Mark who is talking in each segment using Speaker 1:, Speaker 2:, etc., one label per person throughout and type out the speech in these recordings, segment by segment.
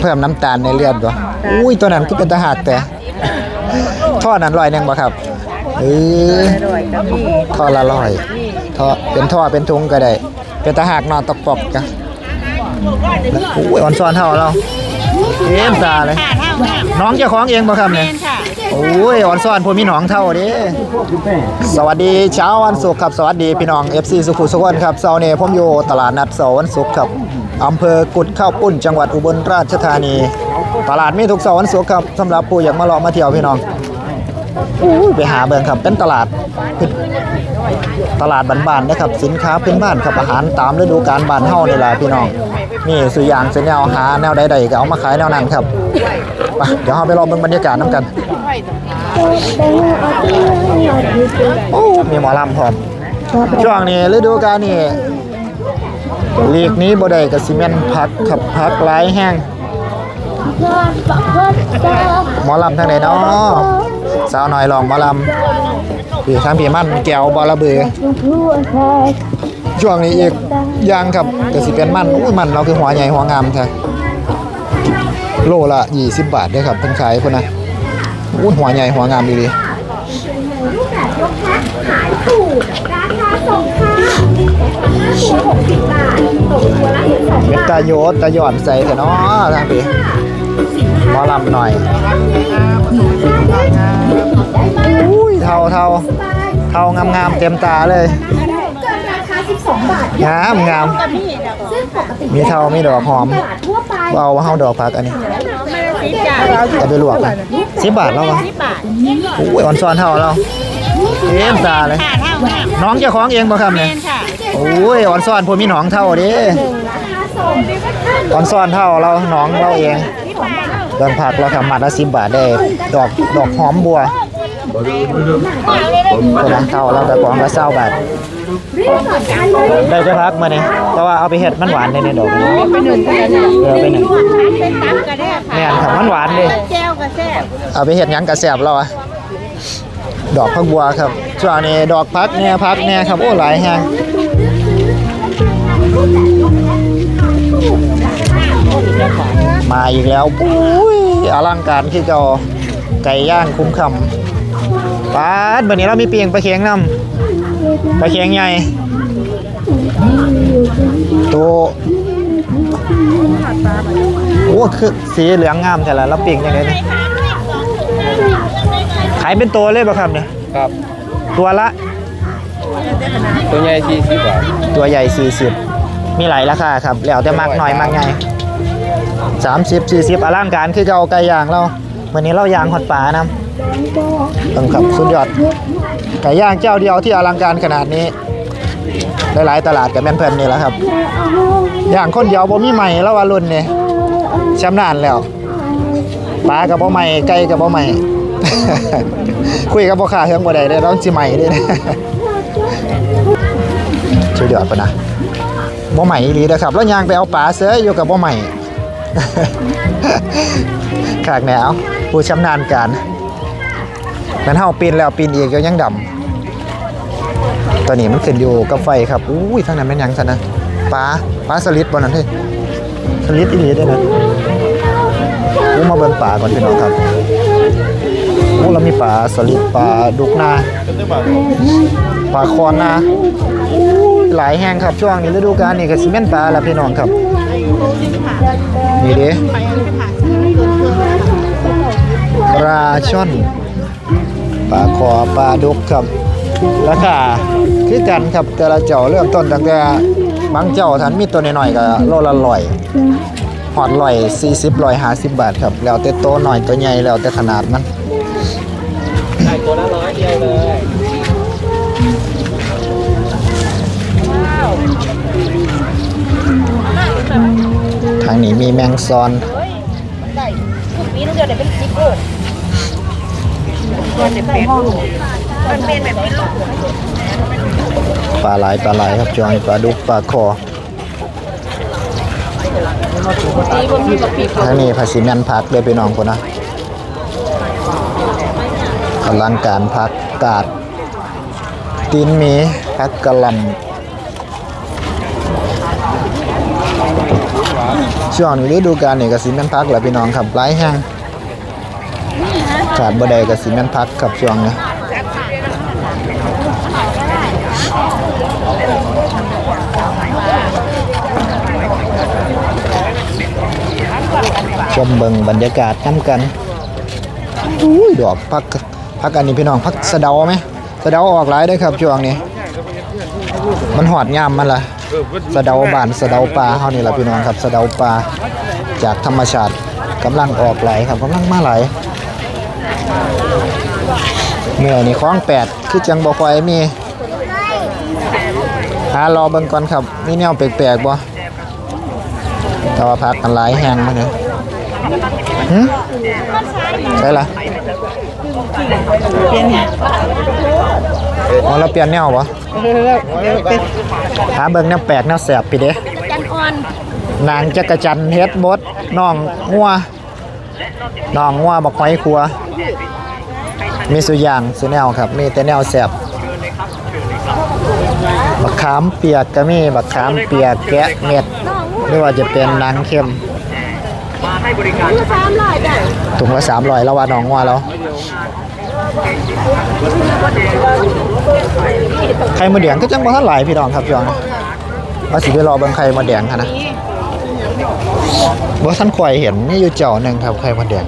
Speaker 1: เพิ่มน้ำตาลในเลือดบ่อุ้ยตัวนั้นก็เป็นตาหักแต่ทอดนั้นร้อยหนึงบ่ครับเออ
Speaker 2: อร่อยก็มี
Speaker 1: ทอดละร้อยทอดเป็นทอดเป็นทุงก็ได้ เป็นตาหักนอนตกปอกกะอุ้ยอ่อนซ้อนเท่าเราเอ็มตาเลย
Speaker 2: ค่ะเท่าค่ะ
Speaker 1: น้องเจ้าของเองบ่ครับเนี่ย
Speaker 2: เป็นค่ะ
Speaker 1: โอ้ยอ่อนซ้อนผมมีหนองเท่าเด้สวัสดีเช้าวันศุกร์ครับสวัสดีพี่น้อง FC สุขุมสุขนครับเสาร์นี้ผมอยู่ตลาดนัดเสาร์วันศุกร์ครับ อำเภอกุดข้าวปุ้น จังหวัดอุบลราชธานี ตลาดมีทุกเสาร์วันศุกร์ครับสำหรับผู้อยากมาลาะมาเที่ยวพี่น้องอู้ไปหาเบิ่งครับเป็นตลาดตลาดบ้านๆนะครับสินค้าพื้นบ้านครับอาหารตามฤดูกาลบ้านเฮานี่แหละพี่น้องมีสุยางเสุแนวหาแนวใดๆก็เอามาขายแนวนั้นครับไปเดี๋ยวเราไปรอเบิ่งบรรยากาศน้ำกันโอ้มีหมอลำพร้อมช่วงนี้ฤดูกาลนี่ เลีกนี้บ่ได้กับซีเมนพักขับพักหลายแห้งหมอลำทางไหนเนาะสาวหน่อยลองหมอลำพี่ทางพี่มั่นแก้วบอระเบือช่วงนี้อีกยางครับก็สิเป็นมันอุ้ยมันเราคือหัวใหญ่หัวงามแท้โลละ20บาทเด้ครับเพิ่นขายพุ่นนะอุ้ยหัวใหญ่หัวงามดีๆ
Speaker 3: ขายถูกราคาส่งค่ะตัวหกสิบบาทตกตัวละสอง
Speaker 1: เม็ด
Speaker 3: บาท
Speaker 1: ตาโยดตาหย่อนใส่เถอะเนาะทางปีหมอลำหน่อย อุ้ยเทาเทาเทางามงามๆเต็มตาเลย
Speaker 3: เกินราคา12บาท
Speaker 1: งามงาม
Speaker 3: ซึ่งปกติ
Speaker 1: มีเทามีดอกหอม
Speaker 3: ตลาดทั่วไป
Speaker 1: เอาเฮาดอกผักอันนี้
Speaker 2: ไม่ได้ซีจ่า
Speaker 1: จะไปลวกเลยสิบบาทแล้ววะ
Speaker 2: สิบบาท
Speaker 1: อุ้ยอ่อนซ้อนเท่าเราเต็มตาเลย
Speaker 2: ค่ะเท่าค่ะ
Speaker 1: น้องเจ้าของเองบ่ครับเนี่ย
Speaker 2: เป็นค่ะ
Speaker 1: โอ้ยอ่อนซ้อนผมมีหนองเท่าเด้
Speaker 3: ราคาส่ง
Speaker 1: อ่อนซ้อนเท่าเราหนองเราเองเดินผักเราทำมัดละสิบบาทได้ ดอกดอกหอมบัวคนละเท่าเราแต่กล่องละเศร้าบาท
Speaker 3: รีบสนใจเลย
Speaker 1: ได้จะพักมาเนี่ยแต่ว่าเอาไปเห็ดมันหวานในในดอกนี้
Speaker 2: ไปหนึ่งกันเนี่ย
Speaker 1: เออไปหนึ่ง
Speaker 2: เป็นตับกระแดกค่ะ
Speaker 1: แม่นครับมันหวานดิ
Speaker 2: แก้วกระแซ่บ
Speaker 1: เอาไปเห็ดหยังกระแสบเราอะ ดอกพักบัวครับช่วงนี้ดอกพักเนี่ยพักเนี่ยครับโอ้หลายแฮงมาอีกแล้วปุ้ยอลังการที่เก่าไก่ย่างคุ้มคำปาดวันนี้เรามีเปียงปลาเคียงนำปลาเคียงใหญ่ตัวโอ้คือสีเหลืองงามแต่ละแล้วปิ่งยังไงเนี่ย ขายเป็นตัวเลยป่ะครับเนี่ย
Speaker 4: ครับ
Speaker 1: ตัวละ
Speaker 4: ตัวใหญ่สี่สิบบาท
Speaker 1: ตัวใหญ่ 40 มีหลายราคาครับ แล้วแต่มากหน่อยมากใหญ่30 40อลังการคือเก่าไก่ย่างเราวันนี้เราย่างหอดป่านำต้องครับสุดยอดไก่ย่างเจ้าเดียวที่อลังการขนาดนี้หลายๆตลาดกับแม่นเพิ่นนี่แหละครับย่างคนเดียวบ่มีใหม่แล้วว่ารุ่นนี่ชำนาญแล้วปลากับบ่ใหม่ไก่กับบ่ใหม่ คุยกับพ่อค้าเฮืองบ่ได้เด้อต้องสิใหม่เด้อช่วยเดือดปะนะบ่ใหม่อีหลีเด้อครับ แล้วยางไปเอาปลาเสืออยู่กับบ่ใหม่ขากแนวผู้ชำนาญการแมันเฮาปีนแล้วปีนอีกก็ยังดำตัวนี้มันขึ้นอยู่กับไฟครับอุ้ยทางนั้นแม่นยังซะนะปลาปลาสลิดบ่นั่นเฮ้ยสลิดอีหลีเด้นะมาเบิ่งปลาก่อนพี่น้องครับ อู้เรามีปลาสลิดปลาดุกนาปลาคอนนาหลายแห้งครับช่วงนี้ฤดูกาลนี่ก็สิแม่นปลาละพี่น้องครับนี่เด้ปลาช่อนปลาคอปลาดุกครับราคาคือกันครับแต่ละเจ้าเริ่มต้นตั้งแต่บางเจ้าท่านมีตัวน้อยๆก็โลละร้อยหอดร้อยสี่สิบร้อยห้าสิบบาทครับ แล้วแต่โตหน่อยตัวใหญ่แล้วแต่ขนาดมัน
Speaker 4: ตัวละร้อยเดียวเลย
Speaker 1: ทางนี้มีแมงซอน
Speaker 2: ปีนึงเดียวเดี๋ยวเป็นสิบลูกมันจะเป็นลูกมันเป็นแบบเป็นลูก
Speaker 1: ปลาไหลปลาไหลครับจอยปลาดุกปลาคอทางนี้ภาษีแมนพักเด้อพี่น้องคนนะ อลังการพักกาดตีนหมีพักกะลำช่วงนี้ฤดูกาลนี่ก็สิแม่นพักแหละพี่น้องครับหลายแห้งขาดบ่ได้ก็สิแม่นพักครับช่วงนี้ชมเบิงบรรยากาศนํกันอุ้ยดอกพัก พักอันนี้พี่น้องพักสะเดาไหมสะเดาออกหลายด้ครับช่วงนี้ มันหอดยามมันละสะเดาบานสะเดาปลาเฮานี่ล่ะพี่น้องครับสะเดาปลาจากธรรมชาติกำลังออกไหลครับกำลังมาไหลเมื่อนี่คล้องแปดคือจังบ่ค่อยมีหารอเบิ่งก่อนครับมีแนวแปลกๆบ่แต่ว่าพักกันหลายแฮงมาเนี่ยใช่ละ อ๋อเราเปลี่ยนแนวบ่หาเบิ่งแนวแปลกแนวแสบพี่เด้
Speaker 2: จันอ่อน
Speaker 1: นางจักรจันทร์เฮ็ดบดน้องงัวน้องงัวบักหอยครัว มีสุอย่างสุแนวครับ มีแต่แนวแสบบักขามเปียกก็มีบักขามเปียกแกะเม็ดหรือว่าจะเป็นนางเค็มถุงละสามร้อยแล้วว่าน้องงัวแล้ว ไข่มดแดงก็จังบ่ทันหลายพี่น้องครับพี่น้องว่าสิไปรอเบิ่งไข่มดแดงค่ะนะบ่ทันค่อยเห็นมีอยู่เจ้าหนึ่งครับไข่มดแดง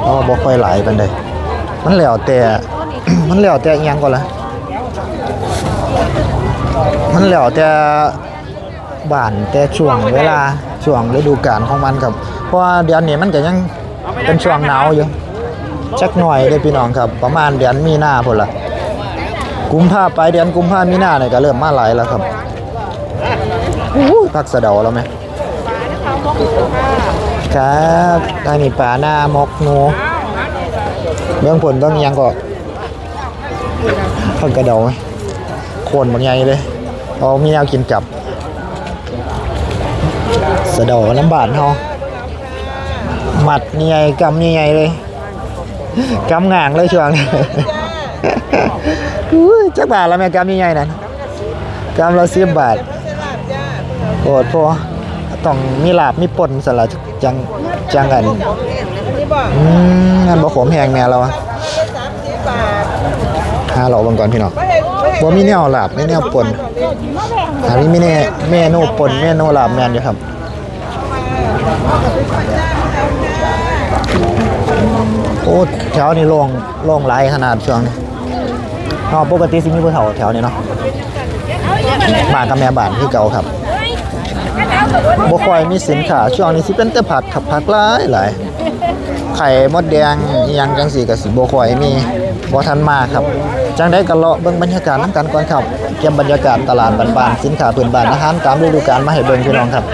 Speaker 1: เพราะว่าบ่ค่อยหลายปานใดมันแล้วแต่มันแล้วแต่อิหยังก่อนล่ะมันแล้วแต่บ้านแต่ช่วงเวลาช่วงฤดูกาลของมันครับเพราะว่าเดือนนี้มันก็ยังเป็นช่วงหนาวอยู่ จักหน่อยเด้อพี่น้องครับ ประมาณเดือนมีนาพุ่นละกุมภาไปเดือนกุมภามีนาเนี่ยก็เริ่มมาหลายแล้วครับพักสะเดาแล้วไหมครับทางนี้ป่าหน้ามกหนูเบื้องผลเบื้องยังก็พักกระเดาไหมโคนบางใหญ่เลยเอามีแนวกินจับ สะเดาลำบากเฮาหมัดนี่ใหญ่กำนี่ใหญ่เลย กำง่างเลยช่วงนี้อุ้ยจักบาทแล้วแม่กำนี่ใหญ่นั่นกำละสิบบาทโอดพอต้องมีลาบมีป่นสละจังจังกันอืมงั้นบ่ขมแหงแม่แล้วอะหาเราเบิ่งก่อนพี่น้องบ่มีแนวลาบมีแนวป่นอันนี้มีแน่เมนูป่นเมนูลาบแม่นอยู่ครับโอ้ แถวนี้โล่งโล่งหลายขนาดช่วงนี้นาะปกติสิมีผู้เฒ่าแถวนี้เนาะบ้านกับแม่บ้านคือเก่าครับบ่ค่อยมีสินค้าช่วงนี้สิเป็นแต่ผักครับผักหลายหลายไข่มดแดงยังจังซี่ก็สิบ่ค่อยมีบ่ทันมาครับ จังได๋ก็เลาะเบิ่งบรรยากาศนํกันก่อนครับเก็บบรรยากาศตลาดบ้านๆสินค้าพื้นบ้านอาหารตามฤดูกาลมาให้เบิ่งพี่น้องครับ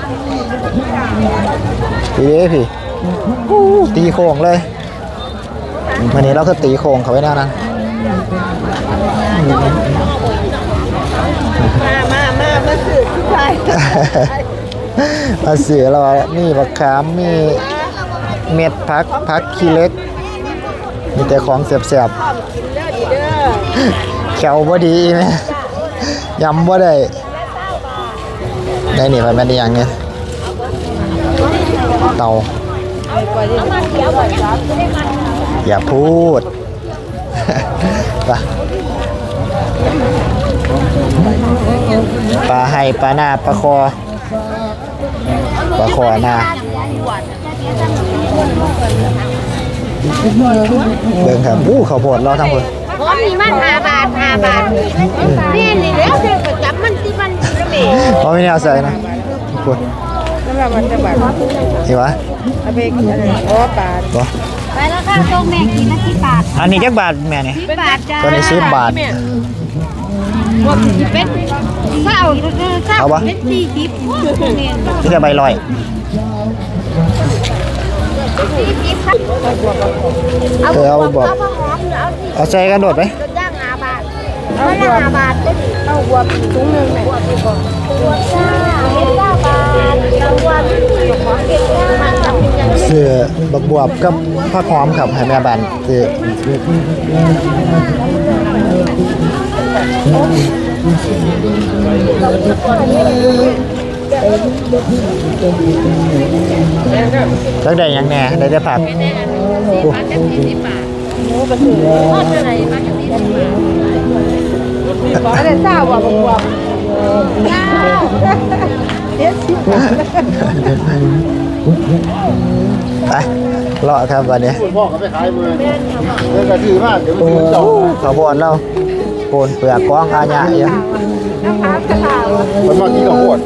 Speaker 1: พี่เด้พี่ตีโค้งเลย มื้อนี้เราก็ตีโค้งเขาไว้แนวนั้น
Speaker 2: มามามามาสื่อผู้ชาย
Speaker 1: มาสื่อเรามีบักขามมีเม็ดพักพักขี้เล็ก มีแต่ของเสียบ
Speaker 2: เด้อดีเด้อ
Speaker 1: ๆแขวบ่ดีแม่ยำบ่ได้ได้หนีไปแม่นอีหยังเนี่ยเตา อย่าพูดไปปลาไห้ปลาหน้าปลาคอปลาคอหน้าเบิ่งครับอู้ข้าวโพดเราทั้งหมด
Speaker 2: ผมมีมันห้าบาทห้าบาทนี่นี่แล้วเด็กก็จับมันที่มันระเบิด
Speaker 1: เพราะไม่แนวใส่นะพูด
Speaker 2: แล้วเรามันจะแบบ
Speaker 1: เห็นปะ
Speaker 2: เอาไปกินอะไรโอ้บาท
Speaker 1: บ่
Speaker 3: ไปแล้วค่ะตรงแม่กินละสิบบาท
Speaker 1: อันนี้จักบาทแม่นี่
Speaker 3: สิบบาทจ้า
Speaker 1: ตัวนี้สิบบาท
Speaker 3: เป็นเศร้าเศร้า
Speaker 1: เอาปะ
Speaker 3: เป็นสี่สิบเนี่ย
Speaker 1: นี่จะใบลอย
Speaker 3: สี่สิบค่ะ
Speaker 1: เออเอาบอก
Speaker 3: เอาหอมหรือเอาที่
Speaker 1: เอาใส่กันโดดไหม
Speaker 3: จะย่างห้าบาทเอาละห้าบาทก็ดีเอาหัวถุงหนึ่งเนี่ยหัวจ้าเห็ดเก้าบาทเอาหัวของเห็ดเก้าบาท
Speaker 1: บักบวบกับผักหอมครับให้แม่บ้านซื้อจักได้หยังแหน่ได้แต่ผักโอ้
Speaker 3: ไม่ได้ทราบว่าบวมเดี๋ยวสิ
Speaker 1: ไปเลาะครับวันนี้
Speaker 5: พ่อก็ไปขายมือเรื่องกระถือมากเดี๋ยวมันจะเจาะ
Speaker 1: ข้าวโพดเราโปนเปลือกกองอาญะอยู่
Speaker 5: มันมาที่กระโหด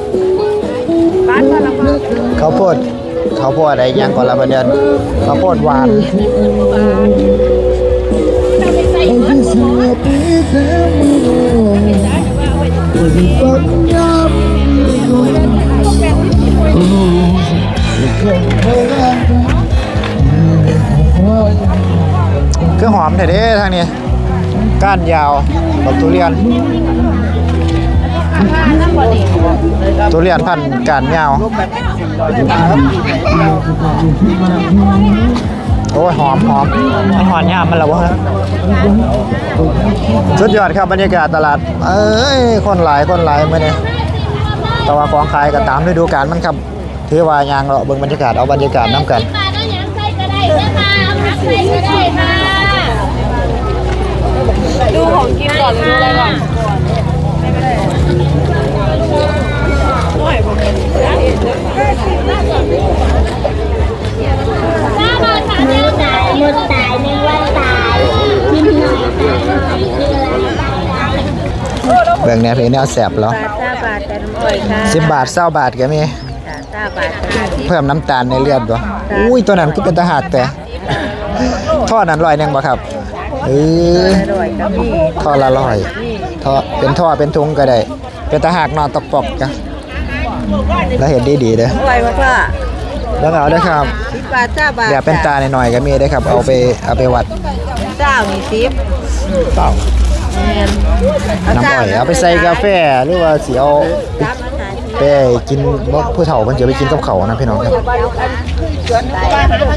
Speaker 1: ข้าวโพดข้าวโพดอะไรหยังก่อนละประเด็นข้าวโพดหวาน ครื่องหอมแท้เด้ทางนี้ ก้านยาวบักทุเรียน ทุเรียนพันก้านยาว โอ้ยหอมหอมมันหอนยามมันแล้ววะสุดยอดครับบรรยากาศตลาด เอ้ย คนหลายคนหลายมาเนี่ยแต่ว่าของขายก็ตามฤดูกาลมันครับ ถือว่ายางเราะเบิ่งบรรยากาศเอาบรรยากาศน้ำกัน
Speaker 2: มาแล้วยังใส่ก็ได้เด้อค่ะเอาผักใส่ก็ได้ค่ะ
Speaker 3: ดูของกินก่อนดูอะไรก่อน
Speaker 2: ถ้ามาถามเรื่องไหนมดตายในวันตายกินหน่อยตายหน่อยคืออะไร
Speaker 1: เบิ่งแนวเพลงแนวแสบแล้ว
Speaker 3: บาทห้าบาทแต่น้ำอ้อยค่ะ
Speaker 1: สิบบาทเศร้าบาทก็มี เพิ่มน้ำตาลในเลือดบ่อุ้ยตัวนั้นก็เป็นตาหากแต่ทอดนั้นร้อยหนึงบ่ครับเออ
Speaker 3: อร่อยก็มี
Speaker 1: ทอดละร้อยทอดเป็นท่อเป็นทุงก็ได้ เป็นตาหากนอนตกปอกกันแล้วเห็นดีดีๆเด้อ
Speaker 3: อร่อยมากว่า
Speaker 1: แล้วก็เอาได้อครับ
Speaker 3: สิบบาทห้าบาท
Speaker 1: อย่าเป็นตาหน่อยๆก็มีได้อครับ เอาไปเอาไปวัด
Speaker 3: เจ้ามีสิบ
Speaker 1: เปล่า
Speaker 3: แม่น
Speaker 1: น้ำอ้อยเอาไปใส่กาแฟหรือว่าสิเอา ไปกินบ่ผู้เฒ่าเพิ่นจะไปกินกับเขาวนะพี่น้องครับ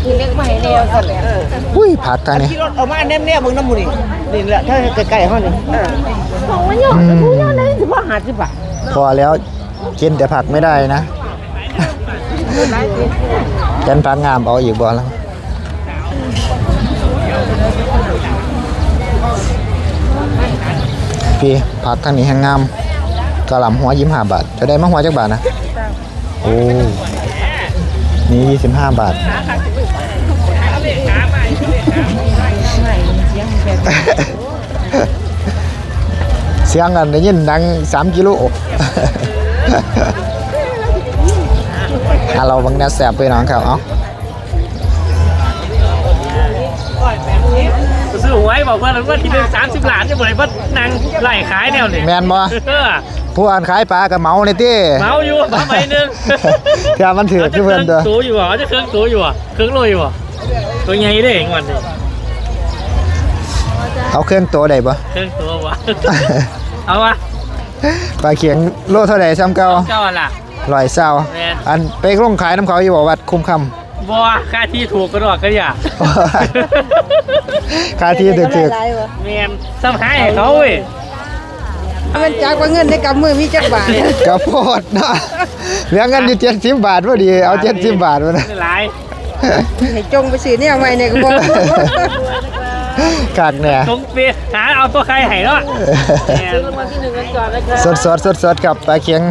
Speaker 3: กินเล็กมาให้แนวสั่นเออ
Speaker 1: อุ้ยผักทางนี้
Speaker 6: ขี่รถออกมาแนมแนมมึงน้ำมูนี่นี่แหละถ้าใกล้ๆห้องนี่
Speaker 3: ของมันหยอดกูหยอดเลยสิว่าหาสิบบาท
Speaker 1: พอแล้วกินแต่ผักไม่ได้นะกันผักงามเอาอีกบ่แล้ว พี่ผักทางนี้แห้งงาม กะหล่ำหัวยิ้มห้าบาทจะได้มาหัวจักบาทนะโอ้นี่ยี่สิบห้าบาทเสียงกันได้ยินดังสามกิโลอะเราบังแนวแสบไปน้องครับ เอ้า
Speaker 4: ซื้อหวยบอกว่าว่าที่หนึ่งสามสิบล้านจะบอกเลยว่านางไล่ขายแนวนี่
Speaker 1: แมนบ่
Speaker 4: เออ
Speaker 1: ผู้อ่านขายปลากับเมาในตี้
Speaker 4: เมาอยู่เมาใบหนึ่ง
Speaker 1: เพื่อมันถือ
Speaker 4: เอาจะ
Speaker 1: ที่
Speaker 4: เค
Speaker 1: เพื่
Speaker 4: รื่
Speaker 1: อ
Speaker 4: อนง
Speaker 1: เด้อ
Speaker 4: สูอยู่อะเอาจะเครื่องสูอยู่อะเครื่องโรยอยู่อะตัวใหญ่ได้เองวันนี้
Speaker 1: เอาเครื่องตัวใดบ่
Speaker 4: เครื่องตัววะเอาวะ
Speaker 1: ปลาเขียงโลเท่าใดซ้ำเก่า
Speaker 4: เจ้าล่ะ
Speaker 1: ร้อยเศร้า
Speaker 4: แม่น
Speaker 1: อันไปลงขายน้ำเขาอยู่บ่วัดคุ้มคำ
Speaker 4: บัวค่าที่ถูกก็ดอกก็อย่า
Speaker 1: ค่าที่ถึก
Speaker 3: หลายวะ
Speaker 4: เมียนซ้ำหายให้เขาเว้ย
Speaker 3: มันจากว่าเงินในกำมือมีจักบาท
Speaker 1: ๆกระโพดเนาะเหลือเงินอยู่70บาทพอดีเอา70บาทมานะ
Speaker 4: หลาย
Speaker 3: ให้จงไปซื้อเนี่ยใหม่เนี่ยก็บอก
Speaker 1: กากแหน่
Speaker 4: ตรงเปียหาเอาตัวใครให้แล้วอะแม่น
Speaker 1: สดสดสดสดๆกับปลาเขียง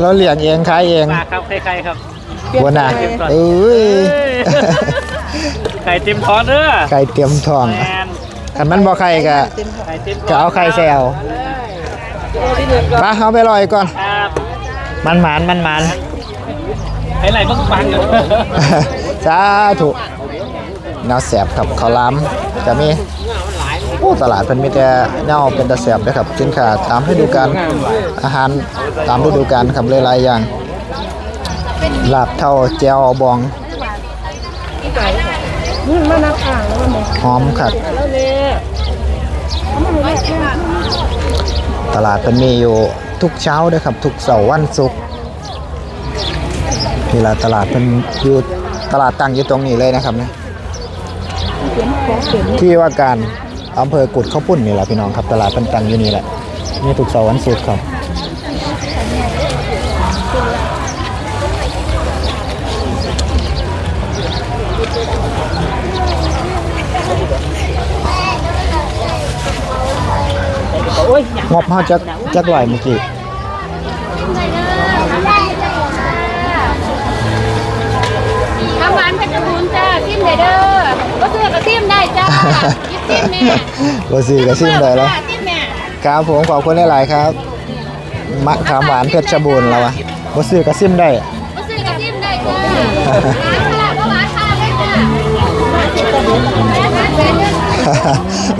Speaker 1: เราเลี้ยงเองขายเอง
Speaker 4: ปลาครับใครๆครับ
Speaker 1: บัวนาเอ้ย
Speaker 4: ไก่เต็มท้องเด้อ
Speaker 1: ไก่เตรียมทอง
Speaker 4: แมน
Speaker 1: คันมันบ่ไข่ก็
Speaker 4: ไก่เต็ม
Speaker 1: ก็เอาไข่แซว มาเอาไปลอยก่อน
Speaker 4: ครับ
Speaker 1: มันหมานมันหมาน
Speaker 4: ไอ้ไหลเพิ่งฟังอยู่
Speaker 1: สาธุแนวแสบครับข้าวหล้ำจะมีโอ้ตลาดเป็นมีแต่แนวเป็นตะแสบนะครับสินค้าตามฤดูกาลอาหารตามฤดูกาลครับหลายๆอย่างลาบเท่าแจวบอง
Speaker 3: มันนับอ่างแล้วมัน
Speaker 1: หอมครับ ตลาดเป็นมีอยู่ทุกเช้าด้วยครับ ทุกเสาร์วันศุกร์นี่ละตลาดเป็นอยู่ตลาดตั้งอยู่ตรงนี้เลยนะครับเนี่ยที่ว่าการอำเภอกุดข้าวปุ้นนี่แหละพี่น้องครับ ตลาดเป็นตั้งอยู่นี่แหละนี่ทุกเสาร์วันศุกร์ครับ งบเฮาจักจักไหวเมื่อกี้
Speaker 3: น้ำหวานเพชรบูรณ์จ้าซิมได้เด้อก็ซื้อกับซิมได้จ้ายิบซิมแม่
Speaker 1: บ่ซื้อก็ซิมได้แล้ว
Speaker 3: ซิมแม่
Speaker 1: ครับผมขอบคุณหลายๆครับมะขามหวานเพชรบูรณ์แล้ววะบ่ซื้อก็ซิมได้
Speaker 3: ก็ซื้อกับซิมได้จ้าหวานขนาดก็หวานขนาดได้จ้า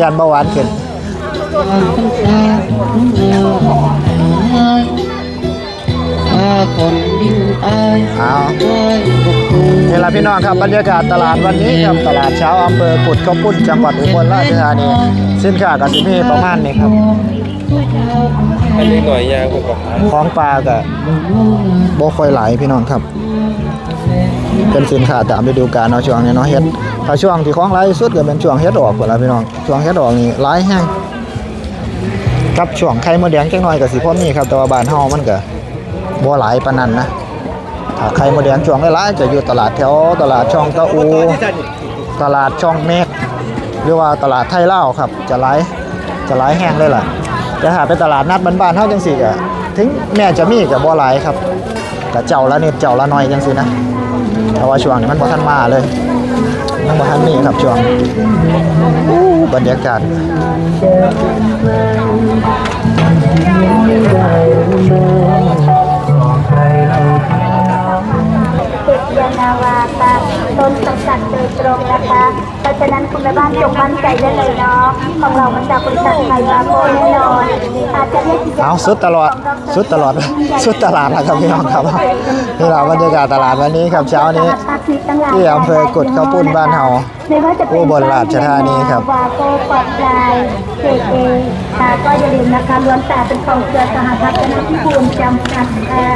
Speaker 1: ยันเบาหวานขึ้น เอานี่ละพี่น้องครับบรรยากาศตลาดวันนี้ครับตลาดเช้าอำเภอกุดข้าวปุ้นจังหวัดอุบลราชธานีสินค้าก็สิมีประมาณนี้ครับ
Speaker 5: อันนี้หน่อยยางผมก็
Speaker 1: ของปลาก็บ่ค่อยไหลพี่น้องครับ เป็นสินค้าตามฤดูกาลเนาะช่วงนี้เนาะเฮ็ดถ้าช่วงที่ของหลายที่สุดก็เป็นช่วงเฮ็ดออกพุ่นล่ะพี่น้องช่วงเฮ็ดออกนี่หลายแฮง กับช่วงไข่มดแดงจักหน่อยก็สิพอมีครับแต่ว่าบานเฮามันก็บ่หลายปานนั้นนะถ้าไข่มดแดงช่วงหลายๆจะอยู่ตลาดแถวตลาดช่องตะอู ตลาดช่องเมฆหรือว่าตลาดไทยเล่าครับจะหลายจะหลายแห้งเลยล่ะแต่หาเป็นตลาดนัดบ้านๆเฮาจังซี่ก็ถึงแม้จะมีก็บ่หลายครับก็เจ้าละนิดเจ้าละน้อยจังซี่นะเพราะว่าช่วงนี้มันบ่ทันมาเลยมันบ่ทันมีครับช่วงอู บรรยากาศ
Speaker 2: ต้นสังกัดโดยตรงนะคะ เพราะฉะนั้นคุณแม่บ้านจงมั่นใจได้เลยเนาะ ของเรามาจากบริษัทไทยบาโกแน่นอนอาจจะเรียกกิจกรร
Speaker 1: เอา
Speaker 2: ม
Speaker 1: สุดตลอดสุดตลอดสุดตลาดนะครับพี่น้องครับนี่เราบรรยากาศตลาดวันนี้ครับเช้านี้ ที่อำเภอกุดข้าวปุ้นบ้านเฮา
Speaker 2: ไม่ว่าจะเป็น
Speaker 1: อุบลราชธานีครับ
Speaker 2: วาโกปลอดปลายเกรดเอค่ะก็อย่าลืมนะคะล้วนแต่เป็นของเครือสหพัฒน์และพิบูลจำกัดค่ะ